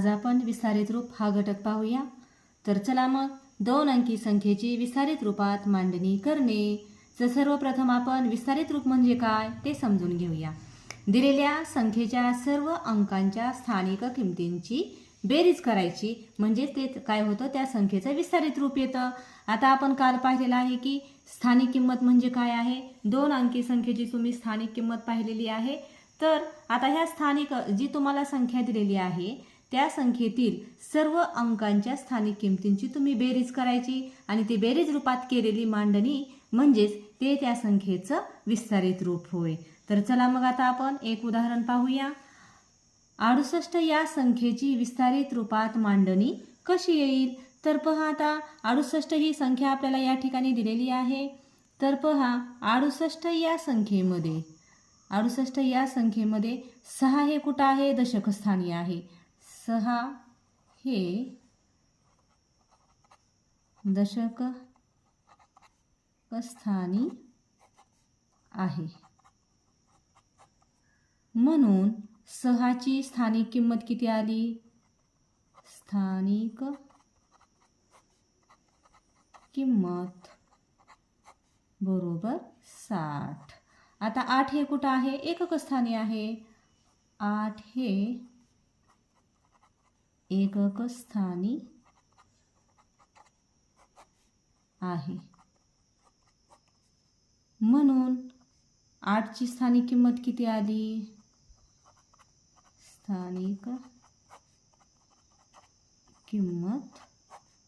आज आपण विस्तारित रूप हा घटक पाहूया. तर चला मग दोन अंकी संख्येची विस्तारित रूपात मांडणी करणे. तर सर्वप्रथम आपण विस्तारित रूप म्हणजे काय ते समजून घेऊया. दिलेल्या संख्येच्या सर्व अंकांच्या स्थानिक किमतींची बेरीज करायची. म्हणजेच ते काय होतं? त्या संख्येचं विस्तारित रूप येतं. आता आपण काल पाहिलेलं आहे की स्थानिक किंमत म्हणजे काय आहे? दोन अंकी संख्येची तुम्ही स्थानिक किंमत पाहिलेली आहे. तर आता ह्या स्थानिक जी तुम्हाला संख्या दिलेली आहे त्या संख्येतील सर्व अंकांच्या स्थानिक किमतींची तुम्ही बेरीज करायची आणि ती बेरीज रूपात केलेली मांडणी म्हणजेच ते त्या संख्येचं विस्तारित रूप होय. तर चला मग आता आपण एक उदाहरण पाहूया. अडुसष्ट या संख्येची विस्तारित रूपात मांडणी कशी येईल? तर पहा आता अडुसष्ट ही संख्या आपल्याला या ठिकाणी दिलेली आहे. तर पहा अडुसष्ट या संख्येमध्ये अडुसष्ट या संख्येमध्ये सहा हे कुठं आहे? दशकस्थानी आहे. सहा हे दशक स्थानी आहे. म्हणून सहाची स्थानिक किंमत किती आली? स्थानिक किंमत बरोबर साठ. आता आठ हे कुठं आहे? एकक स्थानी आहे. आठ हे एकक स्थानी आहे. म्हणून आठची स्थानिक किंमत किती आली? स्थानिक किंमत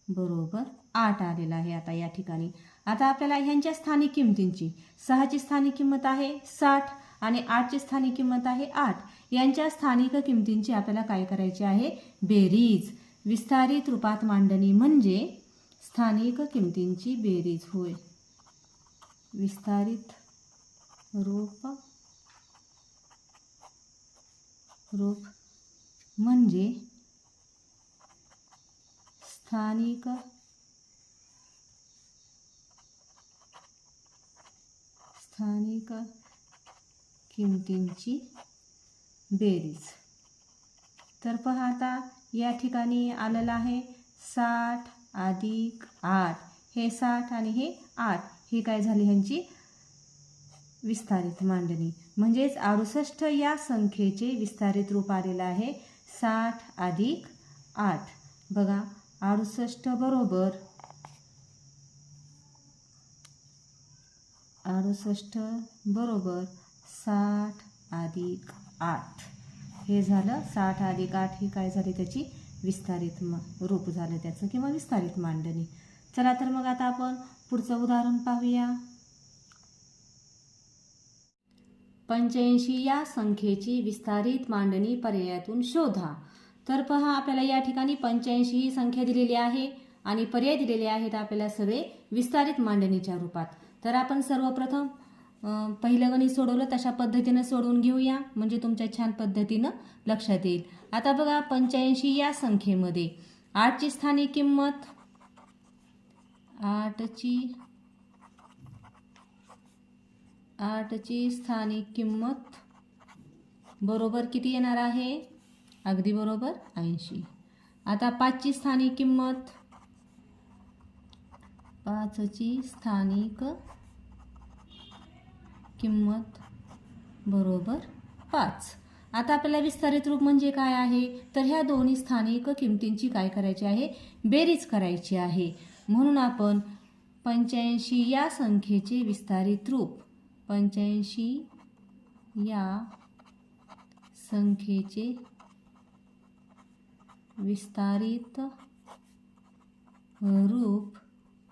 बरोबर आठ आलेला आहे आता या ठिकाणी. आता आपल्याला ह्यांच्या स्थानिक किमतींची सहाची स्थानिक किंमत आहे साठ आणि आठची स्थानिक किंमत आहे आठ. यांच्या स्थानिक किमतींची आपल्याला काय करायची आहे? बेरीज. विस्तारित रूपात मांडणी म्हणजे स्थानिक किमतींची बेरीज होय. विस्तारित रूप. रूप म्हणजे स्थानिक स्थानिक किमतींची बेरीज. तर पहा आता या ठिकाणी आलेलं आहे साठ अधिक आठ. हे साठ आणि हे आठ. ही काय झाली ह्यांची? विस्तारित मांडणी. म्हणजेच अडुसष्ट या संख्येचे विस्तारित रूप आलेलं आहे साठ अधिक आठ. बघा अडुसष्ट बरोबर. अडुसष्ट बरोबर साठ अधिक आठ हे झालं साठ अधिक आठ ही काय झाली त्याची? विस्तारित म रूप झालं त्याचं किंवा विस्तारित मांडणी. चला तर मग आता आपण पुढचं उदाहरण पाहूया. पंच्याऐंशी या संख्येची विस्तारित मांडणी पर्यायातून शोधा. तर पहा आपल्याला या ठिकाणी पंच्याऐंशी ही संख्या दिलेली आहे आणि पर्याय दिलेले आहेत आपल्याला सगळे विस्तारित मांडणीच्या रूपात. तर आपण सर्वप्रथम पहिलं गणित सोडवलं तशा पद्धतीनं सोडवून घेऊया. म्हणजे तुमच्या छान पद्धतीनं लक्षात येईल. आता बघा पंच्याऐंशी या संख्येमध्ये. आठची स्थानिक किंमत. आठची आठची स्थानिक किंमत बरोबर किती येणार आहे? अगदी बरोबर ऐंशी. आता पाचची स्थानिक किंमत. पाचची स्थानिक किंमत बरोबर पाच. आता आपल्याला विस्तारित रूप म्हणजे काय आहे? तर ह्या दोन्ही स्थानिक किमतींची काय करायची आहे? बेरीज करायची आहे. म्हणून आपण पंच्याऐंशी या संख्येचे विस्तारित रूप पंच्याऐंशी या संख्येचे विस्तारित रूप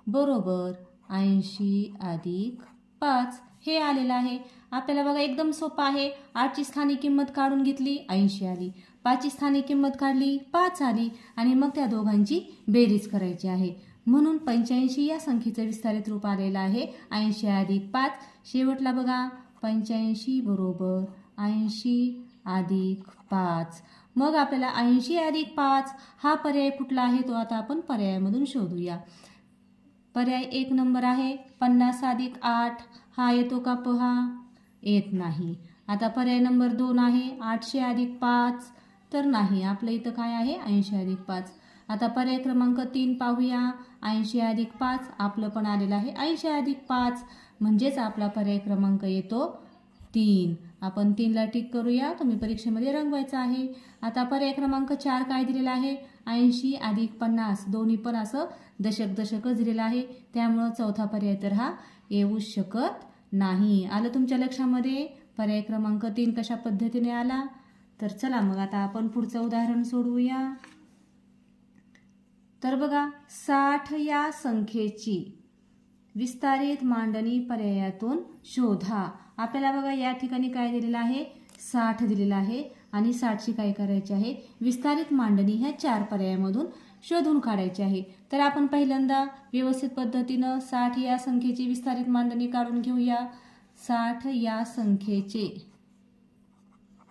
बरोबर ऐंशी अधिक पाच. हे आलेलं आहे. आपल्याला बघा एकदम सोपं आहे. आठची स्थानी किंमत काढून घेतली ऐंशी आली. पाचची स्थानी किंमत काढली पाच आली. आणि मग त्या दोघांची बेरीज करायची आहे. म्हणून पंच्याऐंशी या संख्येचं विस्तारित रूप आलेलं आहे. ऐंशी अधिक पाच शेवटला बघा. पंच्याऐंशी बरोबर ऐंशी अधिक पाच. मग आपल्याला ऐंशी अधिक पाच हा पर्याय कुठला आहे तो आता आपण पर्यायामधून शोधूया. पर्याय एक नंबर आहे. पन्नास अधिक आठ हा येतो का पहा? येत नाही. आता पर्याय नंबर दोन आहे. आठशे अधिक पाच तर नाही. आपलं इथं काय आहे? ऐंशी अधिक पाच. आता पर्याय क्रमांक तीन पाहूया. ऐंशी अधिक पाच आपलं पण आलेलं आहे. ऐंशी अधिक पाच म्हणजेच आपला पर्याय क्रमांक येतो तीन. आपण तीनला टिक करूया. तुम्ही परीक्षेमध्ये रंगवायचं आहे. आता पर्याय क्रमांक चार काय दिलेला आहे? ऐंशी अधिक पन्नास. दोन्ही पण असं दशक दशकच दिलेलं आहे. त्यामुळं चौथा पर्याय तर हा येऊ शकत नाही. आलं तुमच्या लक्षामध्ये? पर्याय क्रमांक तीन कशा पद्धतीने आला? तर चला मग आता आपण पुढचं उदाहरण सोडवूया. तर बघा साठ या संख्येची विस्तारित मांडणी पर्यायातून शोधा. आपल्याला बघा या ठिकाणी काय दिलेलं आहे? साठ दिलेलं आहे आणि साठची काय करायची आहे? विस्तारित मांडणी ह्या चार पर्यायामधून शोधून काढायची आहे. तर आपण पहिल्यांदा व्यवस्थित पद्धतीनं साठ या संख्येची विस्तारित मांडणी काढून घेऊया. साठ या संख्येचे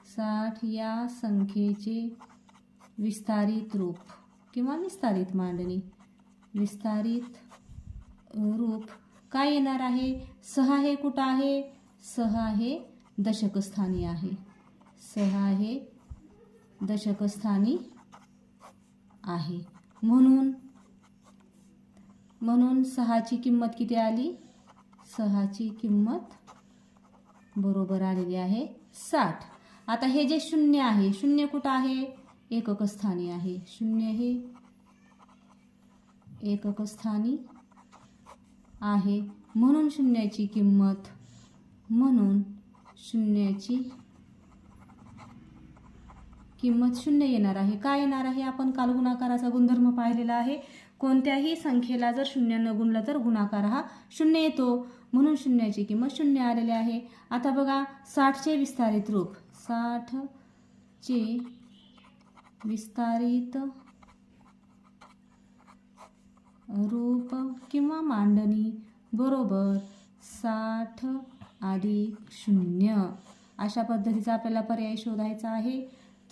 साठ या संख्येचे विस्तारित रूप किंवा विस्तारित मांडणी. विस्तारित रूप काय येणार आहे? सहा हे कुठं आहे? सहा हे दशकस्थानी आहे. सहा हे दशकस्थानी आहे. म्हणून म्हणून सहाची किंमत किती आली? सहाची किंमत बरोबर आलेली आहे साठ. आता हे जे शून्य आहे शून्य कुठं आहे? एकक स्थानी आहे. शून्य हे एकक स्थानी आहे. म्हणून शून्याची किंमत म्हणून शून्याची किंमत शून्य येणार आहे. काय येणार आहे? आपण काल गुणाकाराचा गुणधर्म पाहिलेला आहे. कोणत्याही संख्येला जर शून्यानं गुणलं तर गुणाकार हा शून्य येतो. म्हणून शून्याची किंमत शून्य आलेली आहे. आता बघा साठचे विस्तारित रूप. साठचे विस्तारित रूप किंवा मांडणी बरोबर साठ अधिक शून्य. अशा पद्धतीचा आपल्याला पर्याय शोधायचा आहे.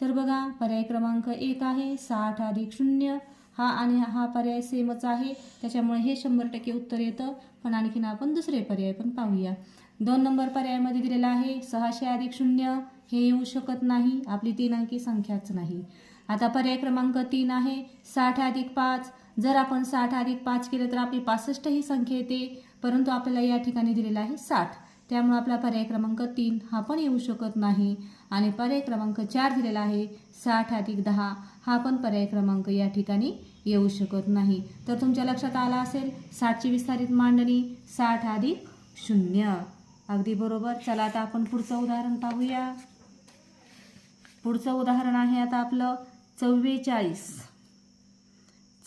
तर बघा पर्याय क्रमांक एक आहे साठ अधिक शून्य. हा आणि हा पर्याय सेमच आहे. त्याच्यामुळे हे शंभर टक्के उत्तर येतं. पण आणखीन आपण दुसरे पर्याय पण पाहूया. दोन नंबर पर्यायामध्ये दिलेला आहे सहाशे अधिक शून्य. हे येऊ शकत नाही. आपली तीन अंकी संख्याच नाही. आता पर्याय क्रमांक तीन आहे साठ अधिक पाच. जर आपण साठ अधिक पाच केलं तर आपली पासष्ट ही संख्या येते. परंतु आपल्याला या ठिकाणी दिलेला आहे साठ. त्यामुळे आपला पर्याय क्रमांक तीन हा पण येऊ शकत नाही. आणि पर्याय क्रमांक चार दिलेला आहे साठ अधिक दहा हा पण पर्याय क्रमांक या ठिकाणी येऊ शकत नाही. तर तुमच्या लक्षात आला असेल साठची विस्तारित मांडणी साठ अधिक शून्य. अगदी बरोबर. चला आता आपण पुढचं उदाहरण पाहूया. पुढचं उदाहरण आहे आता आपलं चव्वेचाळीस.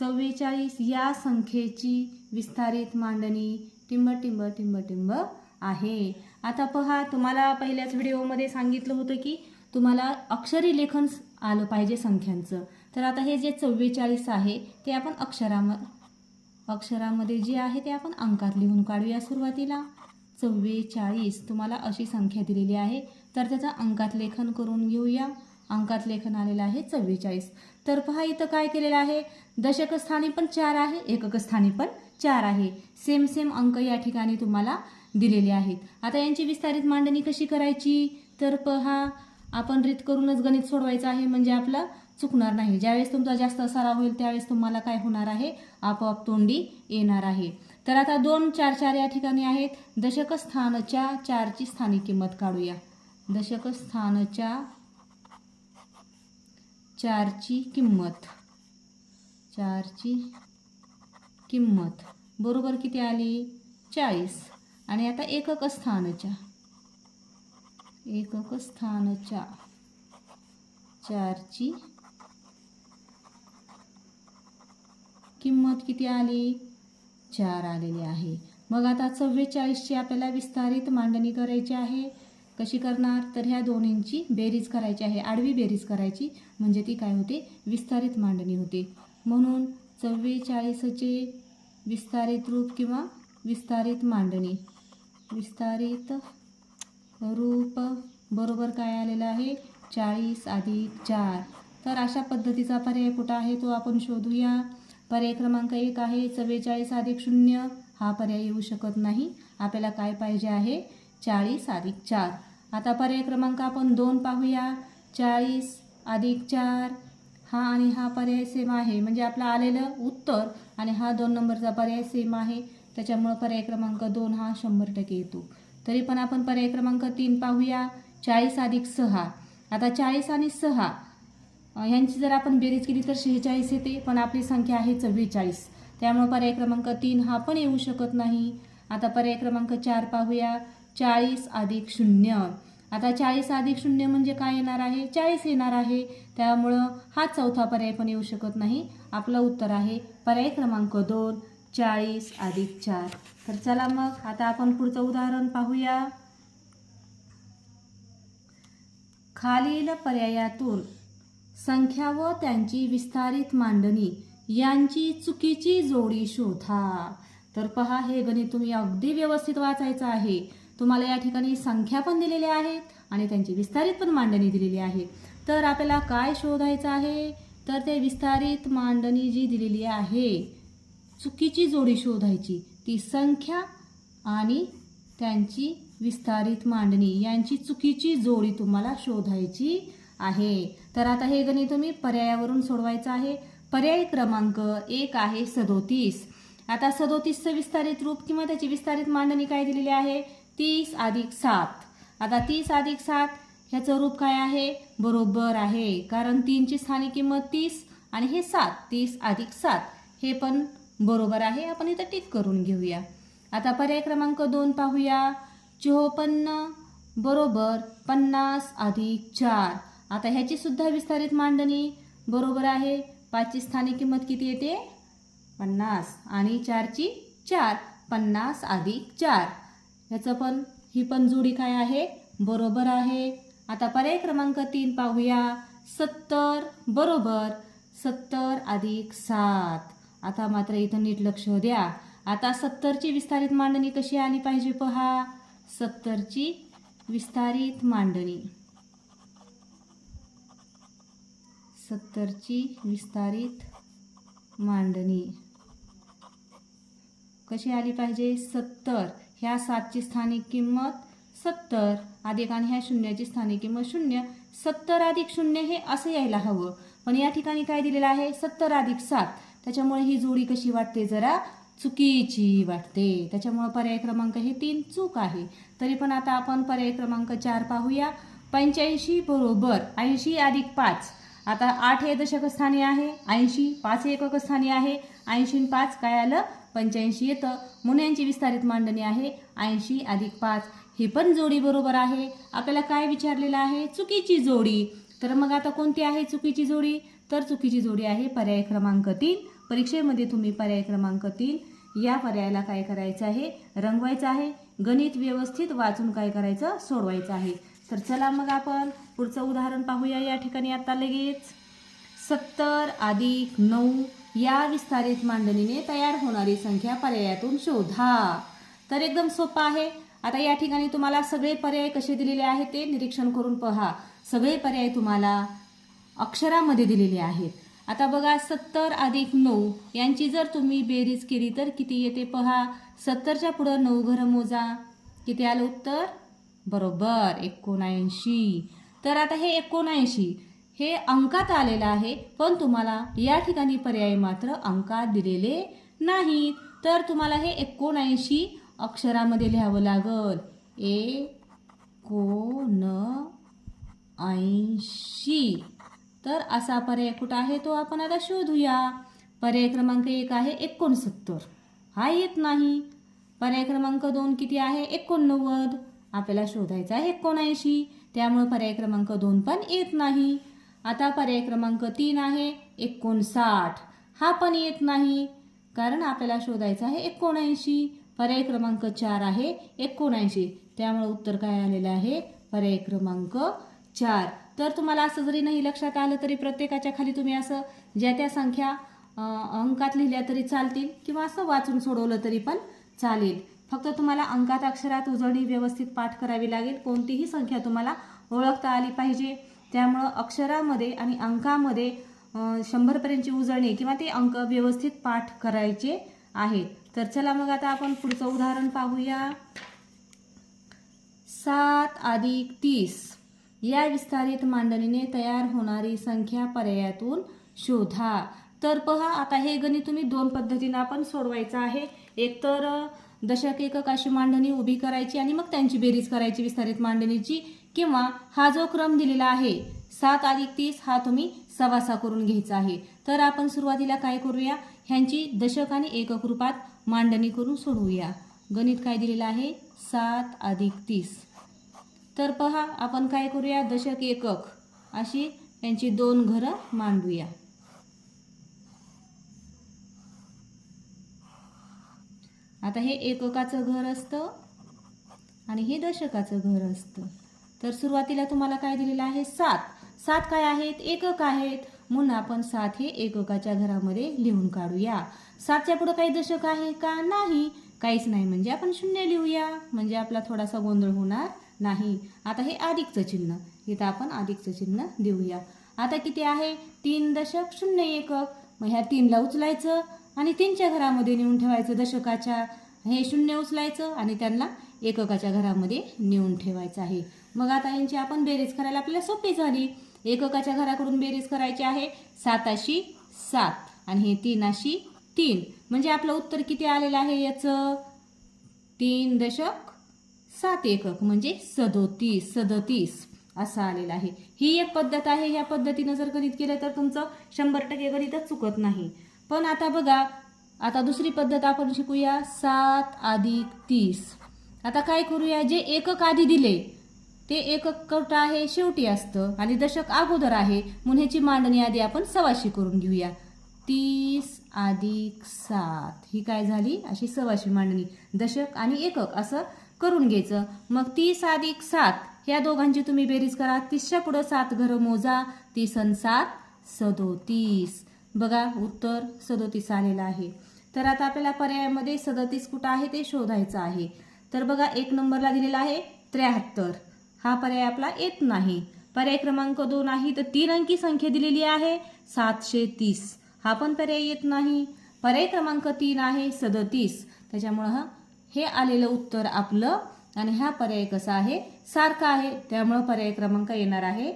चव्वेचाळीस या संख्येची विस्तारित मांडणी टिंब टिंब टिंब टिंब आहे. आता पहा तुम्हाला पहिल्याच व्हिडिओमध्ये सांगितलं होतं की तुम्हाला अक्षरी लेखन आलं पाहिजे संख्यांचं. तर आता हे जे चव्वेचाळीस आहे ते आपण अक्षराम अक्षरामध्ये जे आहे ते आपण अंकात लिहून काढूया सुरुवातीला. चव्वेचाळीस तुम्हाला अशी संख्या दिलेली आहे. तर त्याचं अंकात लेखन करून घेऊया. अंकात लेखन आलेलं आहे चव्वेचाळीस. तर पहा इथं काय केलेलं आहे? दशकस्थानी पण चार आहे एककस्थानी पण चार आहे. सेम सेम अंक या ठिकाणी तुम्हाला दिलेले आहेत. आता यांची विस्तारित मांडणी कशी करायची? तर पहा आपण रीत करूनच गणित सोडवायचं आहे म्हणजे आपलं चुकणार नाही. ज्यावेळेस तुमचा जास्त सराव होईल त्यावेळेस तुम्हाला काय होणार आहे? आपोआप तोंडी येणार आहे. तर आता दोन चार चार या ठिकाणी आहेत. दशक स्थानच्या चारची स्थानिक किंमत काढूया. दशक स्थानच्या चारची किंमत. चारची किंमत. बरोबर किती आली? चाळीस. आणि आता एकक स्थानच्या एकक स्थानच्या चारची. किंमत किती आली? चार आलेली आहे. मग आता चव्वेचाळीसची आपल्याला विस्तारित मांडणी करायची आहे. कशी करणार? तर ह्या दोन्हींची बेरीज करायची आहे. आडवी बेरीज करायची. म्हणजे ती काय होते? विस्तारित मांडणी होते. म्हणून चव्वेचाळीसचे विस्तारित रूप किंवा विस्तारित मांडणी. विस्तारित रूप. बरोबर काय आलेलं आहे? चाळीस अधिक चार. तर अशा पद्धतीचा पर्याय कुठं आहे? तो आपण शोधूया. पर्याय क्रमांक एक आहे चव्वेचाळीस अधिक शून्य. हा पर्याय येऊ शकत नाही. आपल्याला काय पाहिजे आहे? चाळीस अधिक चार. आता पर्याय क्रमांक आपण दोन पाहूया. चाळीस अधिक चार. हा आणि हा पर्याय सेम आहे. म्हणजे आपलं आलेलं उत्तर आणि हा दोन नंबरचा पर्याय सेम आहे. त्याच्यामुळं पर्याय क्रमांक दोन हा शंभर टक्के येतो. तरी पण आपण पर्याय क्रमांक तीन पाहूया. चाळीस अधिक सहा. आता चाळीस आणि सहा ह्यांची जर आपण बेरीज केली तर शेहेचाळीस येते पण आपली संख्या आहे चव्वेचाळीस. त्यामुळे पर्याय क्रमांक तीन हा पण येऊ शकत नाही. आता पर्याय क्रमांक चार पाहूया. चाळीस अधिक शून्य. आता चाळीस अधिक शून्य म्हणजे काय येणार आहे? चाळीस येणार आहे. त्यामुळं हा चौथा पर्याय पण येऊ शकत नाही. आपलं उत्तर आहे पर्याय क्रमांक दोन. चाळीस अधिक चार. तर चला मग आता आपण पुढचं उदाहरण पाहूया. खालील पर्यायातून संख्या व त्यांची विस्तारित मांडणी यांची चुकीची जोडी शोधा. तर पहा हे गणित तुम्ही अगदी व्यवस्थित वाचायचं आहे. तुम्हाला या ठिकाणी संख्या पण दिलेल्या आहेत आणि त्यांची विस्तारित पण मांडणी दिलेली आहे. तर आपल्याला काय शोधायचं आहे? तर ते विस्तारित मांडणी जी दिलेली आहे चुकीची जोडी शोधायची. ती संख्या आणि त्यांची विस्तारित मांडणी यांची चुकीची जोडी तुम्हाला शोधायची आहे. तर आता हे गणित तुम्ही पर्यायावरून सोडवायचं आहे. पर्याय क्रमांक एक आहे सदोतीस. आता सदोतीसचं विस्तारित रूप किंवा त्याची विस्तारित मांडणी काय दिलेली आहे? तीस अधिक सात. आता तीस अधिक सात ह्याचं रूप काय आहे? बरोबर आहे. कारण तीनची स्थानिक किंमत तीस आणि हे सात तीस अधिक सात. हे पण बरोबर आहे आपण इथं टिक करून घेऊया. आता पर्याय क्रमांक दोन पाहूया. चोपन्न बरोबर पन्नास अधिक चार. आता ह्याची सुद्धा विस्तारित मांडणी. बरोबर आहे पाचची स्थानिक किंमत किती येते? पन्नास. आणि चारची चार. पन्नास अधिक चार. ह्याचं पण ही पण जोडी काय आहे? बरोबर आहे. आता पर्याय क्रमांक तीन पाहूया. सत्तर बरोबर सत्तर अधिक सात. आता मात्र इथं नीट लक्ष द्या. आता सत्तरची विस्तारित मांडणी कशी आली पाहिजे पहा. सत्तरची विस्तारित मांडणी. सत्तरची विस्तारित मांडणी. कशी आली पाहिजे? सत्तर. ह्या सातची स्थानिक किंमत सत्तर. अधिक आणि ह्या शून्याची स्थानिक किंमत शून्य. सत्तर अधिक शून्य हे असं यायला हवं. पण या ठिकाणी काय दिलेलं आहे? सत्तर अधिक सात. त्याच्यामुळे ही जोडी कशी वाटते जरा चुकीची वाटते. त्याच्यामुळं पर्याय क्रमांक हे तीन चूक आहे. तरी पण आता आपण पर्याय क्रमांक चार पाहूया. पंच्याऐंशी बरोबर ऐंशी अधिक पाच. आता आठ हे दशक स्थानी आहे. ऐंशी पाच हे एकक स्थानी आहे. ऐंशी पाच काय आलं? पंच्याऐंशी येतं. म्हणून यांची विस्तारित मांडणी आहे. ऐंशी अधिक पाच ही पण जोडी बरोबर आहे. आपल्याला काय विचारलेलं आहे? चुकीची जोडी. तर मग आता कोणती आहे चुकीची जोडी? तर चुकीची जोडी आहे पर्याय क्रमांक तीन. परीक्षेमध्ये तुम्ही पर्याय क्रमांक तीन. या पर्यायाला काय करायचं आहे? रंगवायचं आहे. गणित व्यवस्थित वाचून काय करायचं? सोडवायचं आहे. तर चला मग आपण पुढचं उदाहरण पाहूया या ठिकाणी आता लगेच. सत्तर अधिक नऊ या विस्तारित मांडणीने तयार होणारी संख्या पर्यायातून शोधा. तर एकदम सोपं आहे. आता या ठिकाणी तुम्हाला सगळे पर्याय कसे दिलेले आहेत ते निरीक्षण करून पहा. सगळे पर्याय तुम्हाला अक्षरामध्ये दिलेले आहेत. आता बघा सत्तर अधिक नऊ यांची जर तुम्ही बेरीज केली तर किती येते पहा? सत्तरच्या पुढं नऊ घरं मोजा. किती आलं उत्तर? बरोबर एकोणऐंशी. तर आता हे एकोणऐंशी हे अंकात आलेलं आहे पण तुम्हाला या ठिकाणी पर्याय मात्र अंकात दिलेले नाहीत. तर तुम्हाला हे एकोणऐंशी अक्षरामध्ये लिहावं लागल. ए कोण ऐंशी तर असा पर्याय कुठं आहे तो आपण आता शोधूया. पर्याय क्रमांक एक आहे एकोणसत्तर. हा येत नाही. पर्याय क्रमांक दोन किती आहे? एकोणनव्वद. आपल्याला शोधायचा आहे एकोणऐंशी. त्यामुळे पर्याय क्रमांक दोन पण येत नाही. आता पर्याय क्रमांक तीन आहे एकोणसाठ. हा पण येत नाही. कारण आपल्याला शोधायचा आहे एकोणऐंशी. पर्याय क्रमांक चार आहे एकोणऐंशी. त्यामुळे उत्तर काय आलेलं आहे? पर्याय क्रमांक चार. तर तुम्हाला असं जरी नाही लक्षात आलं तरी प्रत्येकाच्या खाली तुम्ही असं ज्या त्या संख्या अंकात लिहिल्या तरी चालतील किंवा असं वाचून सोडवलं तरी पण चालेल. फक्त तुम्हाला अंकात अक्षरात उजळणी व्यवस्थित पाठ करावी लागेल. कोणतीही संख्या तुम्हाला ओळखता आली पाहिजे. त्यामुळं अक्षरामध्ये आणि अंकामध्ये शंभरपर्यंतची उजळणी किंवा ते अंक व्यवस्थित पाठ करायचे आहेत. तर चला मग आता आपण पुढचं उदाहरण पाहूया. सात अधिक तीस. या विस्तारित मांडणीने तयार होणारी संख्या पर्यायातून शोधा. तर पहा आता हे गणित तुम्ही दोन पद्धतीनं आपण सोडवायचं आहे. एक तर दशक एकक अशी मांडणी उभी करायची आणि मग त्यांची बेरीज करायची विस्तारित मांडणीची. किंवा हा जो क्रम दिलेला आहे सात अधिक तीस हा तुम्ही सवासा करून घ्यायचा आहे. तर आपण सुरुवातीला काय करूया? ह्यांची दशक आणि एकक रूपात मांडणी करून सोडवूया. गणित काय दिलेलं आहे? सात अधिक तीस. तर पहा आपण काय करूया? दशक एकक. अशी यांची दोन घरं मांडूया. आता हे एककाचं घर असतं आणि हे दशकाचं घर असतं. तर सुरुवातीला तुम्हाला काय दिलेलं आहे? सात. सात काय आहेत? एकक आहेत. म्हणून आपण सात हे एककाच्या घरामध्ये लिहून काढूया. सातच्या पुढं काही दशक आहे का? नाही. काहीच नाही. म्हणजे आपण शून्य लिहूया. म्हणजे आपला थोडासा गोंधळ होणार नाही. आता हे अधिकचं चिन्ह. इथं आपण अधिकचं चिन्ह देऊया. आता किती आहे? तीन दशक शून्य एकक. मग ह्या तीनला उचलायचं आणि तीनच्या घरामध्ये नेऊन ठेवायचं दशकाच्या. हे शून्य उचलायचं आणि त्यांना एककाच्या घरामध्ये नेऊन ठेवायचं आहे. मग आता यांची आपण बेरीज करायला आपल्याला सोपी झाली. एककाच्या घराकडून बेरीज करायची आहे साताशी सात आणि हे तीनाशी तीन. म्हणजे आपलं उत्तर किती आलेलं आहे याचं? तीन दशक सात एकक म्हणजे सदोतीस सदतीस असं आलेला आहे. ही एक पद्धत आहे. ह्या पद्धतीनं जर गणित केलं तर तुमचं शंभर टक्के गणितच चुकत नाही. पण आता बघा आता दुसरी पद्धत आपण शिकूया. सात अधिक तीस. आता काय करूया? जे एकक आधी दिले ते एकक कवटा आहे शेवटी असतं आणि दशक अगोदर आहे. म्हणून ह्याची मांडणी आधी आपण सवाशी करून घेऊया. तीस अधिक सात. ही काय झाली? अशी सवाशी मांडणी. दशक आणि एकक असं करून घ्यायचं. मग तीस अधिक सात ह्या दोघांची तुम्ही बेरीज करा. तीसच्या पुढं सात घरं मोजा. तीस अन सात सदोतीस. बघा उत्तर सदोतीस आलेलं आहे. तर आता आपल्याला पर्यायामध्ये सदतीस कुठं आहे ते शोधायचं आहे. तर बघा एक नंबरला दिलेला आहे त्र्याहत्तर. हा पर्याय आपला येत नाही. पर्याय क्रमांक दोन आहे तर तीन अंकी संख्या दिलेली आहे सातशे तीस. हा पण पर्याय येत नाही. पर्याय क्रमांक तीन आहे सदतीस. त्याच्यामुळं हा हे आलेलं उत्तर आपलं. आणि हा पर्याय कसा आहे? सारखा आहे. त्यामुळं पर्याय क्रमांक येणार आहे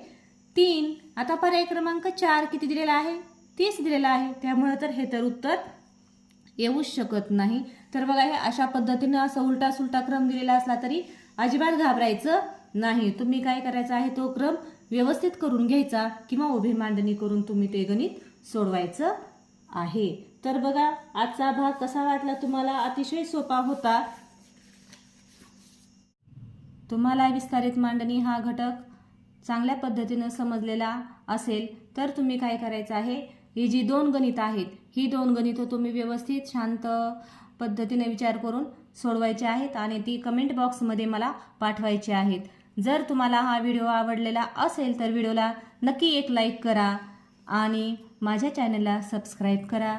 तीन. आता पर्याय क्रमांक चार किती दिलेला आहे? तीस दिलेला आहे. त्यामुळं तर हे तर उत्तर येऊच शकत नाही. तर बघा हे अशा पद्धतीनं असा उलटा सुलटा क्रम दिलेला असला तरी अजिबात घाबरायचं नाही. तुम्ही काय करायचं आहे? तो क्रम व्यवस्थित करून घ्यायचा किंवा उभी मांडणी करून तुम्ही ते गणित सोडवायचं आहे. तर बघा आजचा भाग कसा वाटला तुम्हाला? अतिशय सोपा होता. तुम्हाला विस्तारित मांडणी हा घटक चांगल्या पद्धतीनं समजलेला असेल तर तुम्ही काय करायचं आहे? ही जी दोन गणितं आहेत ही दोन गणितं तुम्ही व्यवस्थित शांत पद्धतीने विचार करून सोडवायचे आहेत आणि ती कमेंट बॉक्समध्ये मला पाठवायची आहेत. जर तुम्हाला हा व्हिडिओ आवडलेला असेल तर व्हिडिओला नक्की एक लाईक करा आणि माझ्या चॅनलला सबस्क्राईब करा.